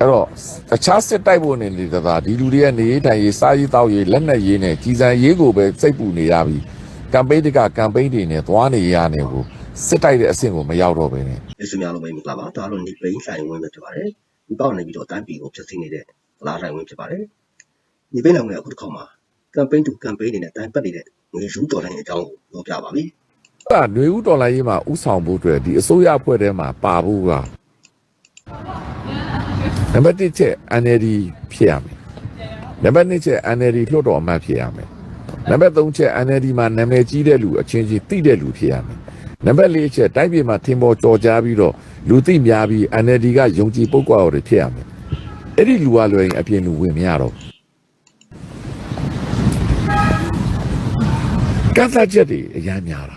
အဲ့တော့တခြားစစ်တိုက်ဖို့နေနေတာဒါဒီလူတွေရဲ့နေရေးထိုင်ရေးစားရေးတောက်ရေးလက်နက်ရေးနဲ့ကြီးစံရေးကိုပဲစိတ်ပူနေရပြီကမ်ပိန်းတကကမ်ပိန်းတွေနဲ့သွားနေရနေကိုစစ်တိုက်တဲ့အဆင့်ကိုမရောက်တော့ပဲနဲ့ကျေးဇူးများလုံးပဲမင်္ဂလာပါဒါတော့နေပိန်းဆိုင်ဝင်ပဲဖြစ်ပါတယ်ဒီပေါက်နေပြီးတော့တိုင်းပြည်ကိုဖြစ်စီနေတဲ့လာဆိုင်ဝင်ဖြစ်ပါတယ်ဒီပိန်းနိုင်ဝင်အခုတစ်ခေါက်မှာကမ်ပိန်းတူကမ်ပိန်းတွေနဲ့တိုင်းပတ်နေတဲ့ငွေယူတော်လိုင်းအကြောင်းကိုပြောပြပါပြီအဲ့ဒါຫນွေဦးတော်လိုင်းရေးမှာဥဆောင်ဖို့အတွက်ဒီအစိုးရအဖွဲ့ထဲမှာပါဖို့က နံပါတ်1ချက် NLD ဖြစ်ရမယ်နံပါတ်2ချက် NLD လွှတ်တော်အမတ်ဖြစ်ရမယ်နံပါတ်3ချက် NLD မှာနာမည်ကြီးတဲ့လူအချင်းချင်းသိတဲ့လူဖြစ်ရမယ်နံပါတ်4ချက်တိုင်းပြည်မှာထင်ပေါ်ကြော်ကြားပြီးတော့လူသိများပြီး NLD ကယုံကြည်ပုဂ္ဂိုလ်တွေဖြစ်ရမယ်အဲ့ဒီလူကလွယ်ရင်အပြင်လူဝင်မရတော့ဘူးကန့်သတ်ချက်တွေအများများတာ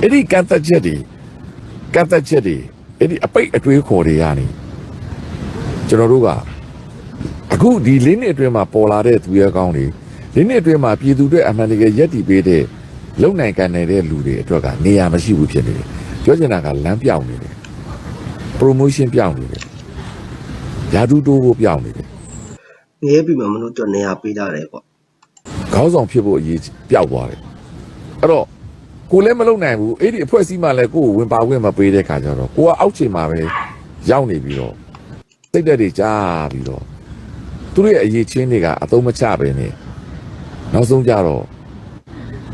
အဲ့ဒီကန့်သက်ချက်တွေကန့်သက်ချက်တွေ အဲ့ဒီအပိတ်အတွေးခေါ်တွေကနေကျွန်တော်တို့ကအခုဒီလေးနှစ်အတွင်းမှာပေါ်လာတဲ့သူရဲကောင်းတွေလေးနှစ်အတွင်းမှာပြည်သူတွေအမှန်တကယ်ယက်တည်ပေးတဲ့လုံနိုင်ကန်နေတဲ့လူတွေအတွက်ကနေရာမရှိဘူးဖြစ်နေတယ်ပြောချင်တာကလမ်းပြောင်းနေတယ် promotion ပြောင်းနေတယ်ယာဒူတိုးဖို့ပြောင်းနေတယ်ငရဲပြီမှမလို့တော့နေရာပေးကြတယ်ပေါ့ခေါင်းဆောင်ဖြစ်ဖို့အရေးပျောက်သွားတယ်အဲ့တော့ ကိုလည်းမလုံနိုင်ဘူးအဲ့ဒီအဖွဲ့အစည်းမှလည်းကိုကိုဝင်ပါခွင့်မပေးတဲ့ခါကျတော့ကိုကအောက်ခြေမှာပဲရောက်နေပြီးတော့စိတ်သက်တွေကြားပြီးတော့သူတို့ရဲ့အရေးချင်းတွေကအသုံးမချပဲနဲ့နောက်ဆုံးကြတော့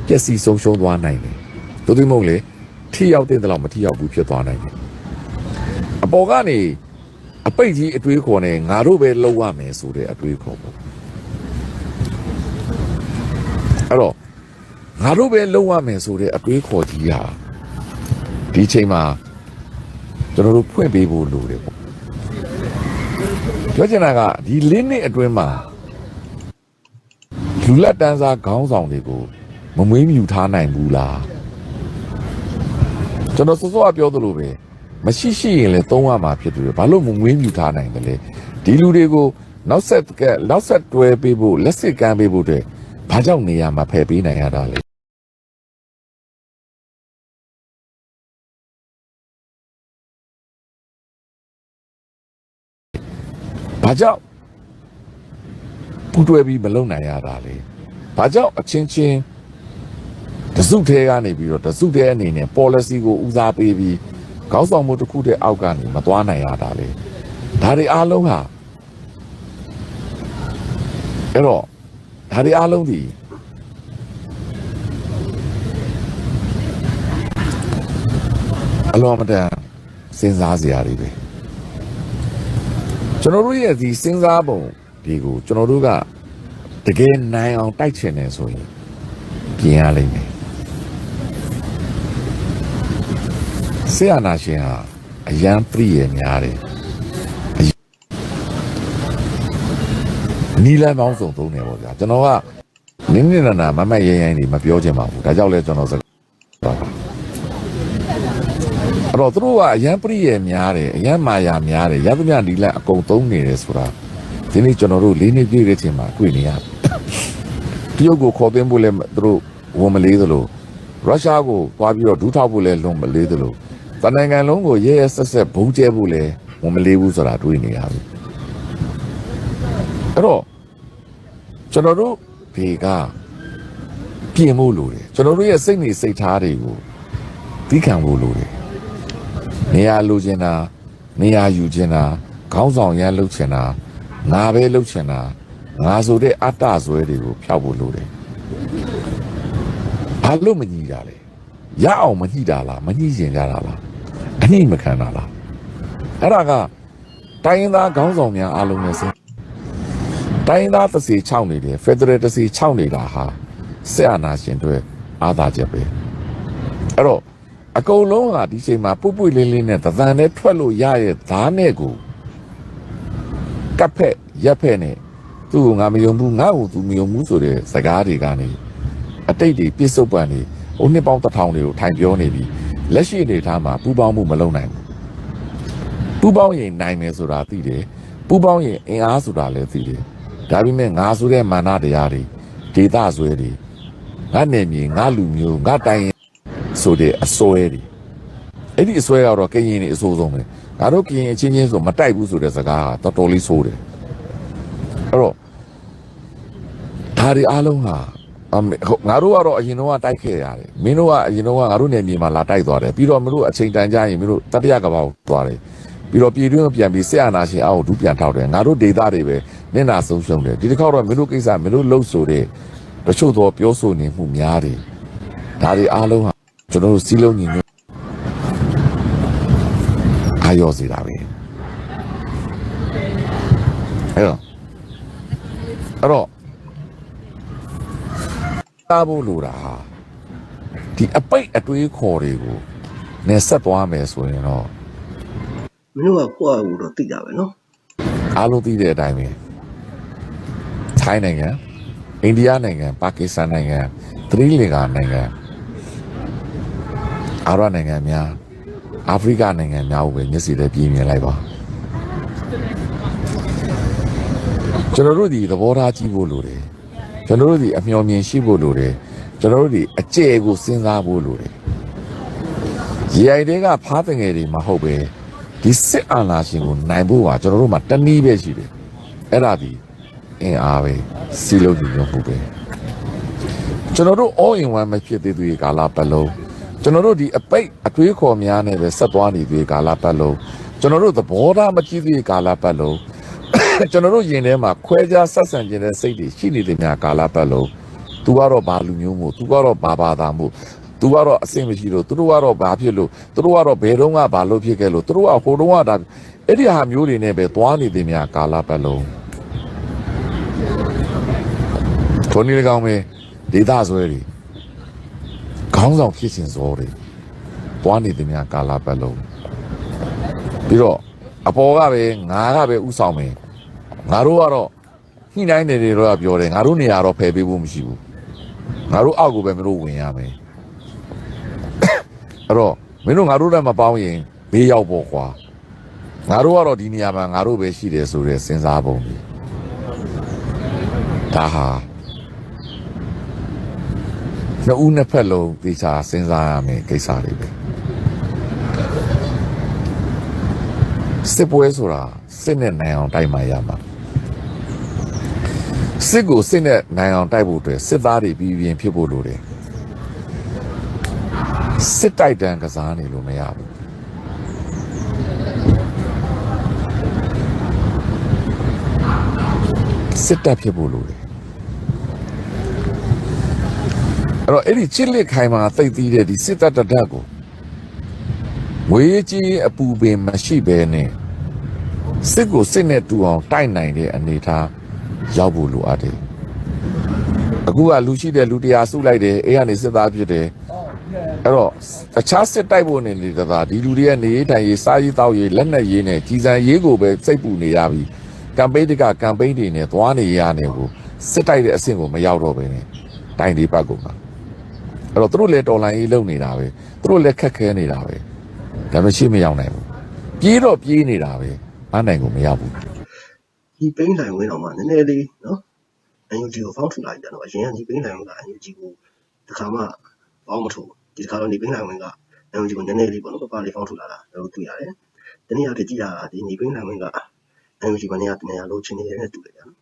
ပျက်စီးဆုံးရှုံးသွားနိုင်တယ်တို့သိမဟုတ်လေထိရောက်တဲ့တလောက်မထိရောက်ဘူးဖြစ်သွားနိုင်တယ်အပေါ်ကနေအပိတ်ကြီးအတွေးခေါ်နေငါတို့ပဲလုံရမယ်ဆိုတဲ့အတွေးခေါ်ပေါ့အဲ့တော့ ငါတို့ပဲလုံရမယ်ဆိုတဲ့အတွေးခေါ်ကြီးဟာဒီချိန်မှာကျွန်တော်တို့ဖွင့်ပေးဖို့လိုတယ်ပေါ့ပြောချင်တာကဒီလေးနှစ်အတွင်းမှာလူလက်တန်းစားခေါင်းဆောင်တွေကိုမမွေးမြူထားနိုင်ဘူးလားကျွန်တော်စောစောကပြောသလိုပဲမရှိရှိရင်လည်းသုံးရမှာဖြစ်တယ်ဘာလို့မမွေးမြူထားနိုင်တယ်လဲဒီလူတွေကိုနောက်ဆက်ကနောက်ဆက်တွဲပေးဖို့လက်စစ်ကမ်းပေးဖို့အတွက်ဘာကြောင့်နေရာမှာဖယ်ပေးနိုင်ရတာလဲ ကြောင့်ပူတွဲပြီးမလုံနိုင်ရတာလဲဘာကြောင့်အချင်းချင်းတစုသေးကနေပြီးတော့တစုသေးအနေနဲ့ policy ကိုဦးစားပေးပြီးခေါင်းဆောင်မှုတစ်ခုတည်းအောက်ကနေမသွားနိုင်ရတာလေဒါတွေအားလုံးဟာအဲ့တော့ဒါတွေအားလုံးဒီအလောမတန်စဉ်းစားစရာတွေပဲ ကျွန်တော်တို့ရဲ့ဒီစဉ်းစားပုံဒီကိုကျွန်တော်တို့ကတကယ်နိုင်အောင်တိုက်ချင်တယ်ဆိုရင်ပြင်ရလိမ့်မယ်ဆရာနာရှင်ဟာအရန်ပြည့်ရများတယ်အရနီလန်းပေါင်းစုံသုံးတယ်ပေါ့ဗျာကျွန်တော်ကနင်းနေနာနာမမတ်ရဲရဲနေမပြောချင်ပါဘူးဒါကြောင့်လဲကျွန်တော်စ အဲ့တော့သူတို့ကအရန်ပရိယေများတယ်အရန်မာယာများတယ်ရသမျှဒီလက်အကုန်သုံးနေတယ်ဆိုတာဒီနေ့ကျွန်တော်တို့လေးနှစ်ပြည့်တဲ့ချိန်မှာတွေ့နေရတယ်တရုတ်ကိုခေါ်သွင်းဖို့လည်းသူတို့ဝန်မလေးသလိုရုရှားကိုသွားပြီးတော့ဒူးထောက်ဖို့လည်းလွန်မလေးသလိုတနိုင်ငံလုံးကိုရဲရဲဆက်ဆက်ဘုံကျဲဖို့လည်းဝန်မလေးဘူးဆိုတာတွေ့နေရပြီအဲ့တော့ကျွန်တော်တို့ဒီကပြင်ဖို့လိုတယ်ကျွန်တော်တို့ရဲ့စိတ်နေစိတ်ထားတွေကိုသိခံဖို့လိုတယ် နေရာလိုချင်တာနေရာယူချင်တာခေါင်းဆောင်ရမ်းလှုပ်ချင်တာငါပဲလှုပ်ချင်တာငါဆိုတဲ့အတ္တဇွဲတွေကိုဖျောက်ဖို့လိုတယ်ဘာလို့မညီကြလဲရအောင်မညှိတာလားမညှိရင်ကြတာလားအညှိမခံတာလားအဲ့ဒါကတိုင်းရင်းသားခေါင်းဆောင်များအားလုံးနဲ့စဉ်းတိုင်းရင်းသားတစ်စီ6နေတယ်ဖက်ဒရယ်တစ်စီ6နေတာဟာဆက်အာနာရှင်တွေအားသာချက်ပဲအဲ့တော့ အကုန်လုံးကဒီချိန်မှာပုပ်ပွေလေးလေးနဲ့သံတန်နဲ့ထွက်လို့ရရဲ့ဓာတ်နဲ့ကိုကပ်ဖက်ရက်ဖက်နဲ့သူ့ကိုငါမယုံဘူးငါ့ကိုသူမယုံဘူးဆိုတဲ့စကားတွေကနေအတိတ်တွေပြစ္ဆုတ်ပန်တွေဟိုနှစ်ပေါင်းတစ်ထောင်တွေကိုထိုင်ပြောနေပြီလက်ရှိအနေထားမှာပူပေါင်းမှုမလုပ်နိုင်ဘူးပူပေါင်းရင်နိုင်မယ်ဆိုတာသိတယ်ပူပေါင်းရင်အင်အားဆိုတာလည်းသိတယ်ဒါပေမဲ့ငါဆိုတဲ့မာနတရားတွေဒေသဆွဲတွေငါနယ်မြေငါလူမျိုးငါတိုင်း ဆိုတဲ့အစွဲတွေအဲ့ဒီအစွဲကတော့ကရင်နေအဆိုးဆုံးပဲငါတို့ကရင်အချင်းချင်းဆိုမတိုက်ဘူးဆိုတဲ့စကားကတော်တော်လေးဆိုးတယ်အဲ့တော့ဒါတွေအားလုံးဟာအမေဟုတ်ငါတို့ကတော့အရင်တော့တိုက်ခဲ့ရတယ်မင်းတို့ကအရင်တော့ငါတို့နယ်မြေမှာလာတိုက်သွားတယ်ပြီးတော့မင်းတို့အချိန်တန်ကြရင်မင်းတို့တတိယကဘာကိုသွားတယ်ပြီးတော့ပြည်တွင်းကိုပြန်ပြီးဆက်အာနာရှင်အောက်ကိုဒုပြန်ထောက်တယ်ငါတို့ဒေသတွေပဲနင့်နာဆုံးရှုံးတယ်ဒီတစ်ခေါက်တော့မင်းတို့ကိစ္စမင်းတို့လှုပ်ဆိုတဲ့တချို့သောပြောဆိုနေမှုများတယ်ဒါတွေအားလုံးဟာ ကျွန်တော်တို့စီးလုံးညီညွတ်အာရောစီတာပဲအဲ့တော့အဲ့တော့တာဖို့လိုတာဟာဒီအပိတ်အတွေးခေါ်တွေကိုနေဆက်သွားမယ်ဆိုရင်တော့မင်းတို့ကကိုယ့်အကူတော့သိတာပဲနော်အားလုံးသိတဲ့အတိုင်းပဲထိုင်းနိုင်ငံအိန္ဒိယနိုင်ငံပါကစ္စတန်နိုင်ငံသီရိလင်္ကာနိုင်ငံ အာရနိုင်ငံများအာဖရိကနိုင်ငံများကိုပဲမျက်စိနဲ့ပြင်းမြင်လိုက်ပါကျွန်တော်တို့ဒီသဘောထားကြည့်ဖို့လိုတယ်ကျွန်တော်တို့ဒီအမျှော်မြင်ရှိဖို့လိုတယ်ကျွန်တော်တို့ဒီအကျဲကိုစဉ်းစားဖို့လိုတယ်ရေအိုင်တွေကဖားတငယ်တွေမဟုတ်ပဲဒီစစ်အာဏာရှင်ကိုနိုင်ဖို့ပါကျွန်တော်တို့မှာတနည်းပဲရှိတယ်အဲ့ဒါဒီအင်အားပဲစီလုံးညီညွတ်မှုပဲကျွန်တော်တို့ all in one မဖြစ်သေးသေးကာလပတ်လုံး ကျွန်တော်တို့ဒီအပိတ်အတွေးခေါ်များနဲ့ပဲဆက်သွားနေသေးကာလပတ်လုံးကျွန်တော်တို့သဘောထားမကြည့်သေးကာလပတ်လုံး ကျွန်တော်တို့ယင်ထဲမှာခွဲခြားဆက်ဆံခြင်းတဲ့စိတ်တွေရှိနေတဲ့များကာလပတ်လုံး तू ကတော့ဘာလူမျိုးမို့ तू ကတော့ဘာဘာသာမို့ तू ကတော့အဆင်မရှိလို့သူတို့ကတော့ဘာဖြစ်လို့သူတို့ကတော့ဘယ်တော့မှဘာလို့ဖြစ်ခဲ့လို့သူတို့ကဟိုတုန်းကဒါအဲ့ဒီဟာမျိုးတွေနဲ့ပဲသွားနေတဲ့များကာလပတ်လုံးခொနည်း၎င်းပဲဒေသဆွဲတွေ ခေါင်းဆောင်ဖြစ်စဉ်စောတွေသွားနေတဲ့များကာလပတ်လုံးပြီးတော့အပေါ်ကပဲငါကပဲဥဆောင်မယ်ငါတို့ကတော့ညှိနှိုင်းနေတယ်တော့ပြောတယ်ငါတို့နေရာတော့ဖယ်ပေးဖို့မရှိဘူးငါတို့အောက်ကိုပဲမင်းတို့ဝင်ရမယ်အဲ့တော့မင်းတို့ငါတို့လည်းမပေါင်းရင်ဘေးရောက်ပေါ့ကွာငါတို့ကတော့ဒီနေရာမှာငါတို့ပဲရှိတယ်ဆိုတဲ့စဉ်းစားပုံကြီးဒါဟာ နှစ်ဦးနှစ်ဖက်လုံးသေချာစဉ်းစားရမယ်ကိစ္စတွေပဲစစ်ပွဲဆိုတာစစ်နဲ့နိုင်အောင်တိုက်မှရမှာစစ်ကိုစစ်နဲ့နိုင်အောင်တိုက်ဖို့အတွက်စစ်သားတွေပြည်ပြင်းဖြစ်ဖို့လိုတယ်စစ်တိုက်တန်းကစားနေလို့မရဘူးစစ်တပ်ဖြစ်ဖို့လိုတယ် အဲ့တော့အဲ့ဒီချစ်လက်ခိုင်မှာသိပ်သီးတဲ့ဒီစစ်တပ်တစ်တပ်ကိုငွေကြီးအပူပင်မရှိဘဲနဲ့စစ်ကိုစစ်နဲ့တူအောင်တိုက်နိုင်တဲ့အနေအထားရောက်ဖို့လိုအပ်တယ်အခုကလူရှိတဲ့လူတရားစုလိုက်တယ်အဲ့ကနေစစ်သားဖြစ်တယ်အဲ့တော့တခြားစစ်တိုက်ဖို့နေနေတာဒါဒီလူတွေရဲ့နေရေးထိုင်ရေးစားရေးတောက်ရေးလက်နက်ရေးနဲ့ကြီးစံရေးကိုပဲစိတ်ပူနေရပြီကမ်ပိန်းတကကမ်ပိန်းတွေနဲ့သွားနေရနေကိုစစ်တိုက်တဲ့အဆင့်ကိုမရောက်တော့ဘဲနဲ့တိုင်ဒီပတ်ကုန်တာ အဲ့တော့သူတို့လည်းတော်လိုင်းရေးလုပ်နေတာပဲသူတို့လည်းခက်ခဲနေတာပဲဒါပေမဲ့ရှိမရောက်နိုင်ဘူးပြေးတော့ပြေးနေတာပဲအနိုင်ကိုမရောက်ဘူးဒီပိန်းနိုင်ဝင်တော့မှနည်းနည်းလေးနော်အန်ယူဂျီကိုဖောင်းထူလိုက်တယ်တော့အရင်ကဒီပိန်းနိုင်ဝင်ကအန်ယူဂျီကိုတစ်ခါမှပေါင်းမထူဒီတစ်ခါတော့ဒီပိန်းနိုင်ဝင်ကအန်ယူဂျီကိုနည်းနည်းလေးပေါ့နော်ပပလေးဖောင်းထူလာတာတော့တွေ့ရတယ်တနည်းအားဖြင့်ကြည့်ရတာဒီဒီပိန်းနိုင်ဝင်ကအန်ယူဂျီကနေရာတနေရာလုံးချင်းနေတယ်နဲ့တူတယ်ဗျာနော်